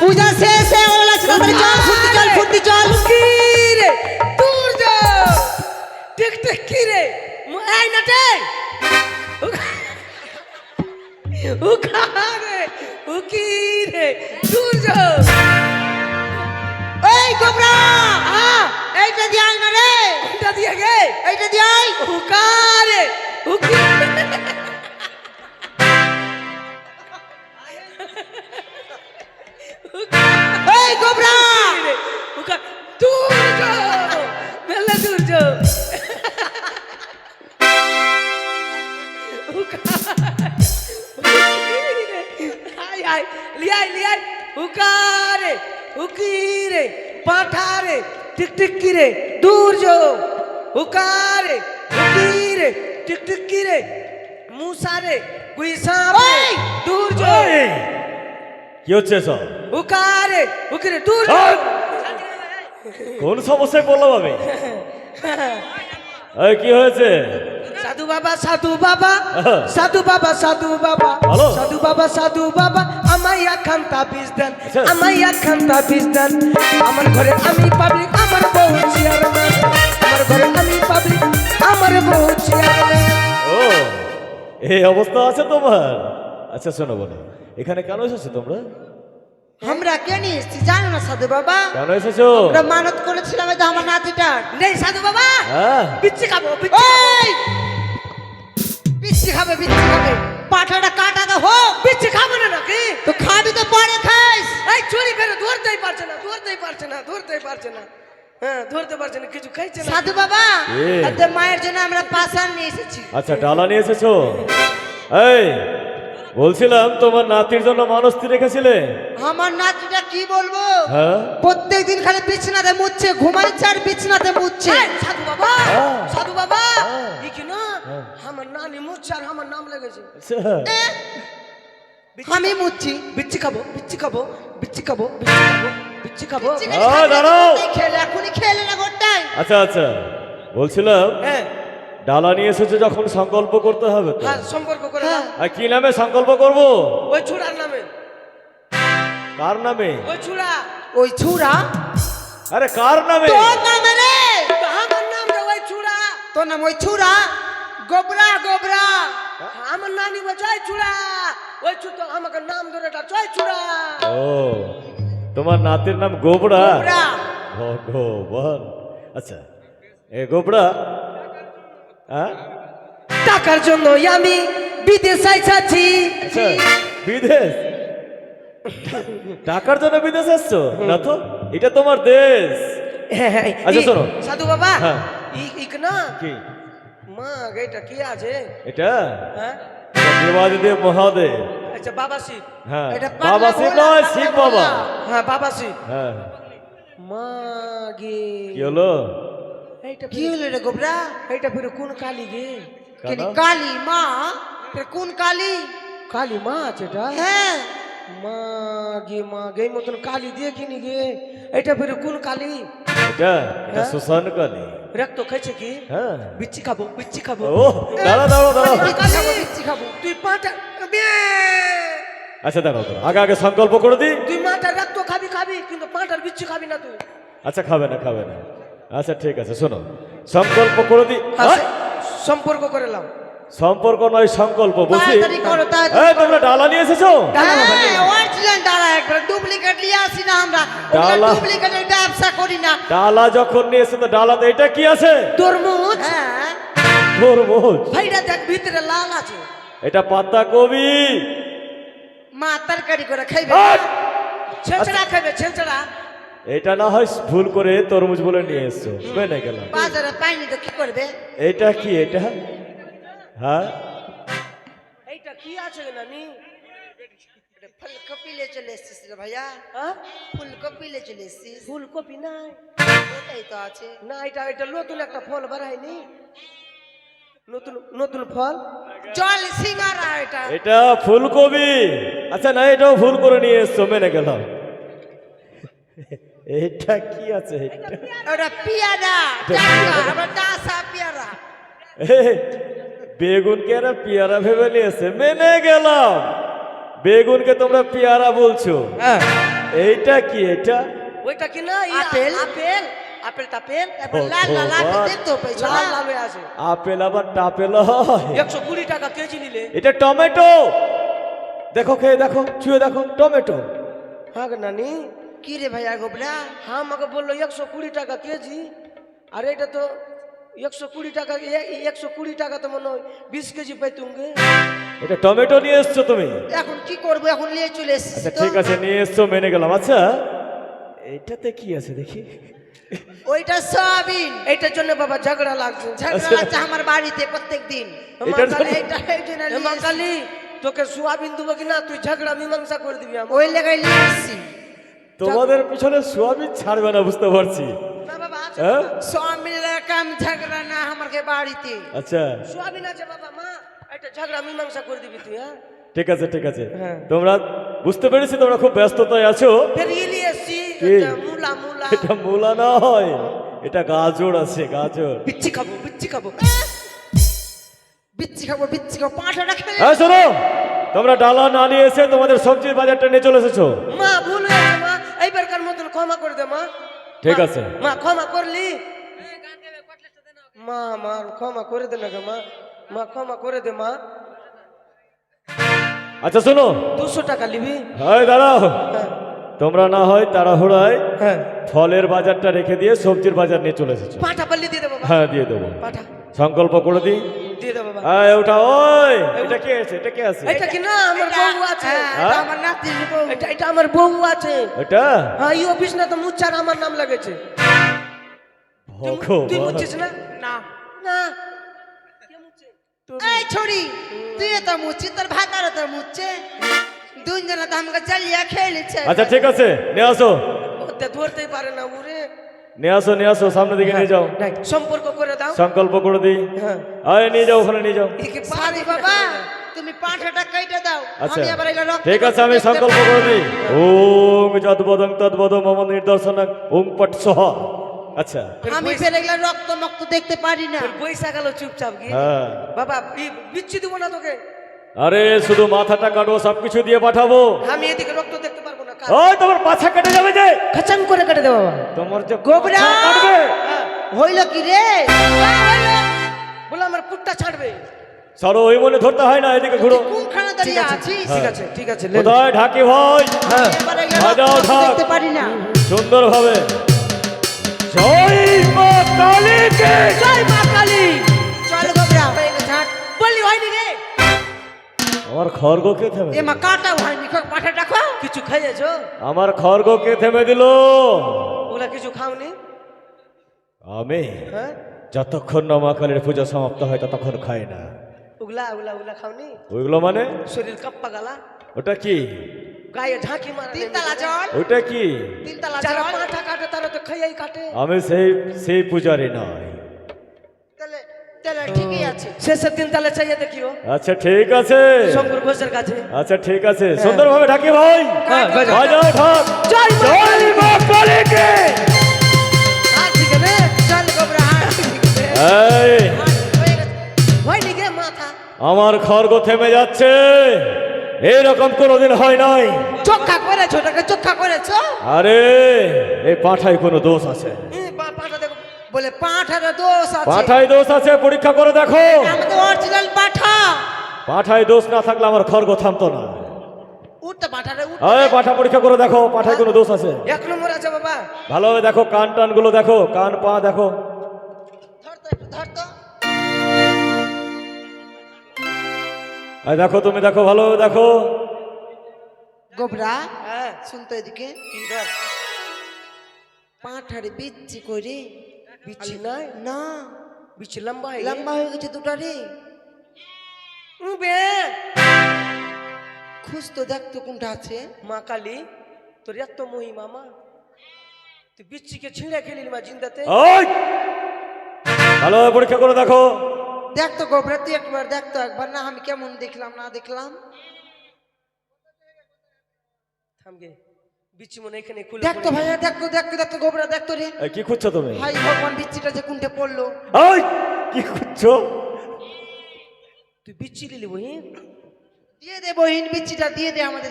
পূজা শেষ হয়ে তাড়াতাড়ি চল ফুর্তি চল ফুর্তি চল কি রে দূর যা টিক টিক কি রে? এই নাটে। ও খা রে ও রে? দূর যা এই গোবরা! আ। এইটা দিয়ে আয় না রে। এটা দিয়ে গে। এইটা দিয়ে আয়। ও রে। ও টিক টিক কিরে দূর যো হুকারে হুকিরে টিক টিক কিরে মুসারে গুইসারে ওই! দূর যো কি হচ্ছে সব হুকারে হুকিরে দূর যো কোন সমস্যায় পড়লাম আমি? কি হয়েছে? সাধু বাবা সাধু বাবা হ্যাঁ। সাধু বাবা সাধু বাবা। সাধু বাবা সাধু বাবা আমায় খান তাবিজ দেন আচ্ছা। আমায় খান তাবিজ দেন। আমার ঘরে আমি পাবলিক বউ চেয়ারম্যান আমার ঘরে আমি পাবলিক আমার বউ চেয়ারম্যান ও এই অবস্থা আছে তোমার? আচ্ছা শোনো বলো এখানে কেন এসেছ তোমরা? আমরা কে নিয়ে এসছি জানো না সাধু বাবা? কেন এসেছ? আমরা মানত করেছিলাম এই আমার নাতিটার। নেই সাধু বাবা। হ্যাঁ। বিচ্ছি খাব বিচ্ছি খাবে। বিচ্ছি খাবে পাঠাটা কাটাতে হোক। বিচ্ছি খাব না নাকি? তো খাবি তো পরে খাইস। এই চুরি ফেরে ধরতেই পারছে না ধরতেই পারছে না ধরতেই পারছে না। হ্যাঁ ধরতে পারছে না কিছু খাইছে না। সাধু বাবা এ। তাদের মায়ের জন্য আমরা পাশান নিয়ে এসেছি। আচ্ছা ডালা নিয়ে এসেছ? এই বলছিলাম তোমার নাতির জন্য মানস্তি রেখেছিলে। আমার নাতিটা কি বলব? হ্যাঁ? প্রত্যেক দিন খালি বিছনাতে মুচ্ছে ঘুমাচ্ছে আর বিছনাতে মুচ্ছে সাধু বাবা হ্যাঁ। সাধু বাবা হ্যাঁ। ই কি না হ্যাঁ। আমার নানি মুচ্ছে আর আমার নাম লেগেছে। আচ্ছা, আমি মুচ্ছি। বিচ্ছি খাব বিচ্ছি খাব বিচ্ছি খাব বিচ্ছি খাব। বিচ্ছি খাব? দাঁড়াও। খেলে এখনই খেলে না গোটাই। আচ্ছা আচ্ছা। বলছিলাম হ্যাঁ। ডালা নিয়ে এসেছ যখন সংকল্প করতে হবে হ্যাঁ সম্পর্ক করে হ্যাঁ। আর কি নামে সংকল্প করব? ওই ছুড়ার নামে। কার নামে? ওই ছুড়া ওই ছুরা আরে কার নামে? তোর নামে রে! তো আমার নাম রে ওই ছুড়া তোর নাম ওই ছুরা গোবরা গোবরা। আমার নানি ওই ছুড়া ওই ছু তো আমাকে নাম ধরে এটা চয় ছুড়া ও। তোমার নাতির নাম গোবরা। ভগবান। আচ্ছা এ গোবরা? হ্যাঁ? টাকার জন্য আমি বিদেশ আইসাছি আচ্ছা বিদেশ? টাকার জন্য বিদেশ আসছো? না তো এটা তোমার দেশ। আচ্ছা, শোনো। সাধু বাবা হ্যাঁ। ইক না কি? মা এটা কি আছে? এটা? হ্যাঁ? দেবাদিদেব মহাদেব। আচ্ছা বাবা শিব। হ্যাঁ এটা বাবা শিব নয় শিব বাবা। হ্যাঁ বাবা শিব। হ্যাঁ। মা গে। কি হলো? এইটা কি হলো রে গোবরা? এইটা ফিরে কোন কালী গে? কালী মা? কোন কালী? কালী মা আছে এটা? হ্যাঁ। মা গে মা গে মতন কালী দিয়ে কিনি গে। এটা ফিরে কোন কালী? এটা এটা হ্যাঁ? সুশান কালী। রক্ত খাইছে কি হ্যাঁ বিচ্ছি খাব বিচ্ছি খাব ও দাঁড়া দাঁড়া দাঁড়া খাব বিচ্ছি খাব তুই পাটা! আচ্ছা দাঁড়াও দাঁড়াও আগে আগে সংকল্প করে দিই তুই মাটার রক্ত খাবি খাবি কিন্তু পাটার বিচ্ছি খাবি না তুই আচ্ছা খাবে না খাবে না আচ্ছা ঠিক আছে শোনো সংকল্প করে দিই হ্যাঁ, করে নাও সম্পর্ক নয় সংকল্প এই তোমরা ডালা নিয়ে এসেছ? ডালা একবার ডুপ্লিকেট নিয়ে। আসি না আমরা। ডালা? ব্যবসা করি না। ডালা যখন নিয়ে এসে তো ডালাতে এটা কি আছে? তরমুজ। হ্যাঁ। তরমুজ। ভাইরা দেখ ভিতরে লাল আছে। এটা পাতা কবি। মা তরকারি করে খাইবে! ছেঁচড়া খাবে ছেঁচড়া। এটা না হয় ভুল করে তরমুজ বলে নিয়ে এসছো মেনে গেলাম। বাজারে পাইনি তো কি করবে? এটা কি এটা? হ্যাঁ? এইটা কি আছে নানি? ফুলকপি লে চলে এসছিস রে ভাইয়া। হ্যাঁ? ফুলকপি লে চলে এসছিস। ফুলকপি নাই। ওটাই তো আছে। না এটা এটা নতুন একটা ফল বাড়ায়নি। নতুন নতুন ফল? জল সিঙ্গারা এটা। এটা ফুলকপি। আচ্ছা না এটাও ভুল করে নিয়ে এসছো মেনে গেলাম। এটা কি আছে? এটা পিয়ারা। টাকা দাসা পিয়ারা। বেগুনকে এরা পেয়ারা ভেবে নিয়েছে মেনে গেলাম। বেগুনকে তোমরা পেয়ারা বলছো। হ্যাঁ। এইটা কি এটা? ওইটা কি না? আপেল? আপেল। আপেল টাপেল লাল লাল আপেল দেখতে পেয়েছ লাল না আছে। আপেল আবার টাপেল হয়। একশো কুড়ি টাকা কেজি নিলে। এটা টমেটো। দেখো খেয়ে দেখো ছুঁয়ে দেখো টমেটো। হ্যাঁ নানি। কি রে ভাইয়া গোবরা? হ্যাঁ আমাকে বলল একশো কুড়ি টাকা কেজি। আর এটা তো একশো কুড়ি টাকা একশো কুড়ি টাকা তো মনে হয় বিশ কেজি পাইতুঙ্গে। এটা টমেটো নিয়ে এসছো তুমি? এখন কি করব? এখন নিয়ে চলে এসেছি আচ্ছা ঠিক আছে নিয়ে এসছো মেনে গেলাম। আচ্ছা এইটাতে কি আছে দেখি? ওইটা সয়াবিন। এইটার জন্য বাবা ঝগড়া লাগছে। ঝগড়া লাগছে আমার বাড়িতে প্রত্যেক দিন কালী, তোকে সোয়াবিন দেবো কিনা তুই ঝগড়া মীমাংসা করে দিবি আমার ওই লেগাই নিয়ে এসেছি। তোমাদের পিছনে সোয়াবিন ছাড়বে না বুঝতে পারছি। হ্যাঁ? বাবা। কাম ঝগড়া না বাড়িতে? আচ্ছা। বাবা মা এটা ঝগড়া মীমাংসা করে দিবি তুই হ্যাঁ? ঠিক আছে ঠিক আছে। হ্যাঁ। তোমরা বুঝতে পেরেছি তোমরা খুব ব্যস্ততায় আছো। নিয়ে এসছি কি? এটা মুলা মুলা। এটা মূলা নয় এটা গাজর আছে গাজর। বিচ্ছি খাব বিচ্ছি খাব। বিচ্ছি খাব বিচ্ছি খাব হ্যাঁ শোনো তোমরা ডালা না নিয়ে এসে তোমাদের সবজির বাজারটা নিয়ে চলে এসেছ। মা ভুল হয়েছে মা। এইবারকার মতন ক্ষমা করে দে মা। ঠিক আছে। মা ক্ষমা করলি? মা মা ক্ষমা করে দে না গো মা। মা ক্ষমা করে দে মা। আচ্ছা শোনো। দুশো টাকা নিবি? হয় দাঁড়াও। তোমরা না হয় তাড়াহুড়ায় হ্যাঁ। ফলের বাজারটা রেখে দিয়ে সবজির বাজার নিয়ে চলে এসেছ। পাঠা পাল্লি দিয়ে দে বাবা হ্যাঁ দিয়ে দেবো। পাঠা। সংকল্প করে দিই। দিয়ে দে বাবা। হ্যাঁ ওটা ওই এটা কে আছে এটা কে আছে? এটা কি না আমার বউ আছে। হ্যাঁ, এটা আমার নাতির বউ। এটা এটা আমার বউ আছে। এটা? হ্যাঁ এই অফিস না তো মুচ্ছার আমার নাম লাগেছে। তুই-। মুচ্ছিস না? না। না। এই ছড়ি তুই তো মুচ্ছি তোর ভাতারও তো মুচ্ছে দুজনে তো আমাকে চালিয়ে খেলেছে। আচ্ছা ঠিক আছে নিয়ে আসো। ধরতেই পারে না উরে নিয়ে আসো নিয়ে আসো সামনে দিকে নিয়ে যাও। নাই, সম্পর্ক করে দাও। সংকল্প করে দিই। হ্যাঁ। আয় নিয়ে যাও ওখানে নিয়ে যাও। একে সারি বাবা তুমি পাঁঠাটা কেটে দাও। আচ্ছা আমি আবার এগুলো রক্ত ঠিক আছে আমি সংকল্প করে দিই। ওম যদ্বদং তদ্বদ মম নির্দর্শন ওম পট সহ। আচ্ছা। আমি ফের এগুলো রক্ত মক্ত দেখতে পারি না। বৈশা গেল চুপচাপ গিয়ে। হ্যাঁ। বাবা বিচ্ছি দিব না তোকে। আরে শুধু মাথাটা কাটো সবকিছু দিয়ে পাঠাবো। আমি এদিকে রক্ত দেখতে পারব না। ওই তোমার পাছা কেটে যাবে যে। খাচাং করে কেটে দে বাবা। তোমার যে গোবরা! কাটবে। হ্যাঁ। হইল কি রে? বলে আমার পুটটা ছাড়বে। সরো ওই মনে ধরতে হয় না এদিকে ঘুরো। কোনখানে ঠিক দাঁড়িয়ে আছে ঠিক আছে ঠিক আছে। কোথায়? ঢাকি ভাই হ্যাঁ। এগুলো বাজাও দেখতে পারি না। সুন্দর ভাবে জয় মা কালীকে। জয় মা কালী। চল গোবরা বললি হয়নি রে। আমার খড়গ কে থেমে এ মা কাটা হয়নি খো পাঠাটা খো কিছু খাইয়েছো আমার খড়গ কে থেমে দিল? ওগুলা কিছু খাওনি? আমি? হ্যাঁ? যতক্ষণ না মা কালীর পূজা সমাপ্ত হয় ততক্ষণ খাই না। ওগুলা ওগুলা ওগুলা খাওনি? ওইগুলো মানে? শরীর কাপ্পা গালা। ওটা কি? গায়ে ঝাঁকি মারা তিনতলা জল। ওটা কি? তিনতলা যারা জল। পাঁঠা কাটে তারা তো খাইয়াই কাটে। আমি সেই সেই পূজারি নয়। আছে। শেষের চাইয়ে দেখিও। আচ্ছা ঠিক আছে। শঙ্কর ঘোষের কাছে। আচ্ছা ঠিক আছে। সুন্দরভাবে ঢাকি ভাই। হ্যাঁ, বাজাও। বাজাও ঢাক জয় মা কালীকে। হ্যাঁ হয়ে আমার খড়গ থেমে যাচ্ছে। এরকম কোনোদিন হয় নাই। চোখা করেছ ওটাকে চোখা করেছ? আরে এই পাঠায় কোনো দোষ আছে। বলে পাঠাটা দোষ আছে। পাঠায় দোষ আছে পরীক্ষা করে দেখো। আমাদের অরিজিনাল পাঠা। পাঠায় দোষ না থাকলে আমার খড়গ থামতো না। উঠতে পাঠাটা উঠ আরে পাঠা পরীক্ষা করে দেখো পাঠায় কোনো দোষ আছে? এক নম্বর আছে বাবা। ভালোভাবে দেখো কান টানগুলো দেখো কান পা দেখো। ধর একটু ধর আর দেখো তুমি দেখো ভালোভাবে দেখো। গোবরা হ্যাঁ। শুনতো এদিকে? পাঠারে বিচ্ছি করে বিচ্ছি নাই না বিচ্ছি লম্বা লম্বা হয়ে গেছে দুটা রে বে খুঁজ তো দেখতো কোনটা আছে মা কালী তোর এত মহিমা মা তুই বিচ্ছিকে ছিঁড়ে খেলিলি মা জিন্দাতে ভালোভাবে পরীক্ষা করে দেখো দেখতো গোবরা তুই একবার দেখতো একবার না আমি কেমন দেখলাম না দেখলাম থামগে বিচ্ছি মনে এখানে খুলে দেখতো। ভাইয়া দেখতো দেখতো দেখতো গোবরা দেখতো রে। কি খুঁজছো তুমি? ভাই ভগবান বিচ্ছিটা যে কোনটা পড়ল। ওই কি খুঁজছো? তুই বিচ্ছি দিয়ে দে বহিন বিচিটা দিয়ে দে আমাদের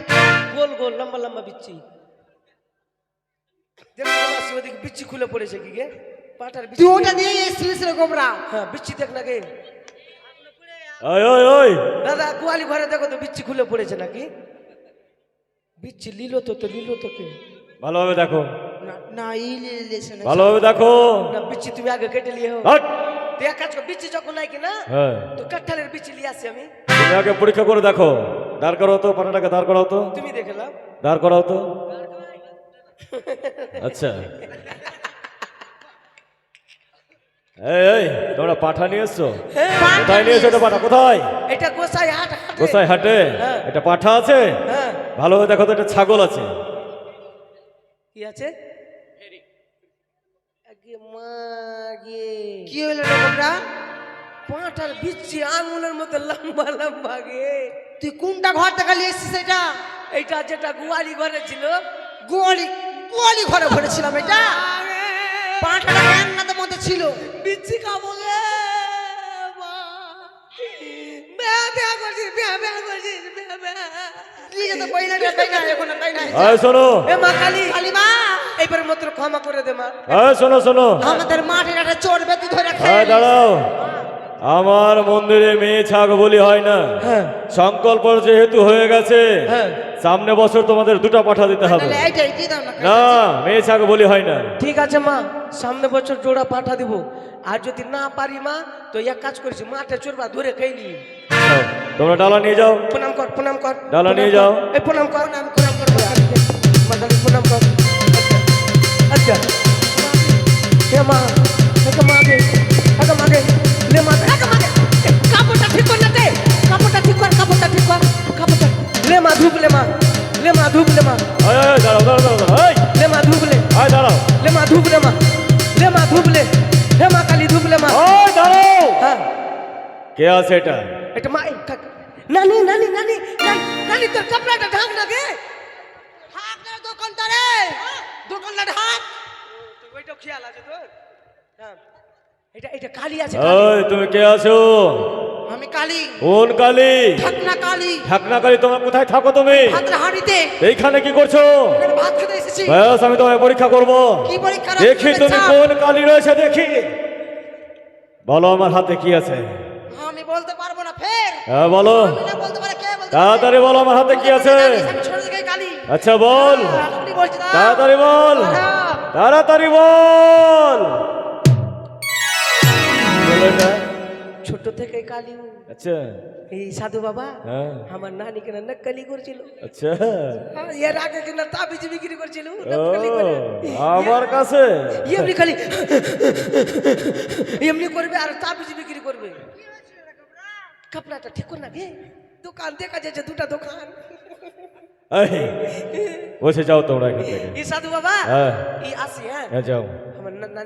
গোল গোল লম্বা লম্বা বিচ্ছি দেখো মাসি ওদিকে বিচ্ছি খুলে পড়েছে কি গে? পাটার বিচ্ছি তুই ওটা দিয়ে এসেছিলিস রে গোবরা। হ্যাঁ বিচ্ছি দেখ না গে। ওই ওই ওই দাদা গোয়ালি ঘরে দেখো তো বিচ্ছি খুলে পড়েছে নাকি? বিচ্ছি লিলো তো তো লিলো তো কে? ভালোভাবে দেখো। না না এই লেছে না ভালোভাবে দেখো। না বিচ্ছি তুমি আগে কেটে লিয়ে! তুই এক কাজ কর বিচ্ছি যখন নাই কি না হ্যাঁ। তো কাঠালের বিচ্ছি লিয়ে আসি আমি। তুমি আগে পরীক্ষা করে দেখো। দাঁড় করাও তো পানাটাকে দাঁড় করাও তো। তুমি দেখলাম দাঁড় করাও তো। আচ্ছা। এই এই তোমরা পাঠা নিয়ে এসছো কোথায় নিয়ে এসছো এটা পাঠা? কোথায়? এটা গোসাই হাট কোথায় হাটে? হ্যাঁ। এটা পাঠা আছে? হ্যাঁ। ভালোভাবে দেখো তো এটা ছাগল আছে। কি আছে? আগে মাগে কি হইল রে গোবরা বিচ্ছি আঙুলের মতো লম্বা লম্বা গে। তুই কোনটা ঘর থেকে নিয়ে এসেছিস এটা? এইটা যেটা গোয়ালি ঘরে ছিল। গোয়ালি গোয়ালি ঘরে ভরেছিলাম এটা? পাঁচটা রান্নাতে মধ্যে ছিল? বিচ্ছি খাব গে ক্ষমা করে দে মা। শোনো শোনো। আমাদের মাঠে একটা চড়বে তুই ধরে দাঁড়াও। আমার মন্দিরে মেয়ে ছাগ বলি হয় না। হ্যাঁ। সংকল্প যেহেতু হয়ে গেছে হ্যাঁ। সামনে বছর তোমাদের দুটো পাঠা দিতে হবে। তাহলে এইটাই দিয়ে দাও না না মেয়ে ছাগ বলি হয় না। ঠিক আছে মা সামনে বছর জোড়া পাঠা দিব। আর যদি না পারি মা তো এক কাজ করেছি মাঠে চোরবা ধরে খেয়ে যাও, তোমরা ডালা নিয়ে যাও। প্রণাম কর প্রণাম কর। ডালা নিয়ে যাও। এই প্রণাম কর প্রণাম প্রণাম কর। প্রণাম কর। আচ্ছা। হে মা হে মা হে মা লে মা হে মা গে এ, কাপড়টা ঠিক কর না দে কাপড়টা ঠিক কর কাপড়টা ঠিক কর কাপড়টা লে মা ধুপ লে মা লে মা। ধুপ লে মা দাঁড়াও দাঁড়াও দাঁড়াও লে মা ধুপ লে দাঁড়াও। লে মা ধুপ লে মা লে মা ধুপ লে হে মা কালী ধুপ লে মা দাঁড়াও। হ্যাঁ। কে আছে এটা? এটা মা নানি নানি নানি নানি, তোর কাপড়াটা ঢাক না গে হাক না দোকানদারে। দোকানদার হাক ওইটা খেয়াল আছে তোর? হ্যাঁ। এটা এটা কালি আছে ওই তুমি কে আছো? আমি কালি। কোন কালী? ঢাকনা কালি। ঢাকনা কালী তোমার কোথায় থাকো তুমি? হাঁড়িতে এইখানে কি করছ? এখানে ভাত খেতে এসেছি। ব্যাস আমি তোমায় পরীক্ষা করব। কি পরীক্ষা দেখি তুমি কোন কালী রয়েছে দেখি। বলো আমার হাতে কি আছে? আমি বলতে পারব না ফের। হ্যাঁ বলো? তাড়াতাড়ি বলো আমার হাতে কি আছে? আচ্ছা বল। তাড়াতাড়ি বল। তাড়াতাড়ি বল। ছোট থেকে কালি আচ্ছা এই সাধু বাবা হ্যাঁ আমার নানি কেন নকলি করছিল আচ্ছা আর এর আগে কেন তাবিজ বিক্রি করছিল ও নকলি করে আমার কাছে এমনি খালি এমনি করবে আর তাবিজ বিক্রি করবে কাপড়াটা ঠিক কর না গে দোকান দেখা যাচ্ছে দুটা দোকান এই, বসে যাও তোমরা এখান থেকে এই সাধু বাবা হ্যাঁ এই আসি হ্যাঁ হ্যাঁ যাও আমার না- নানি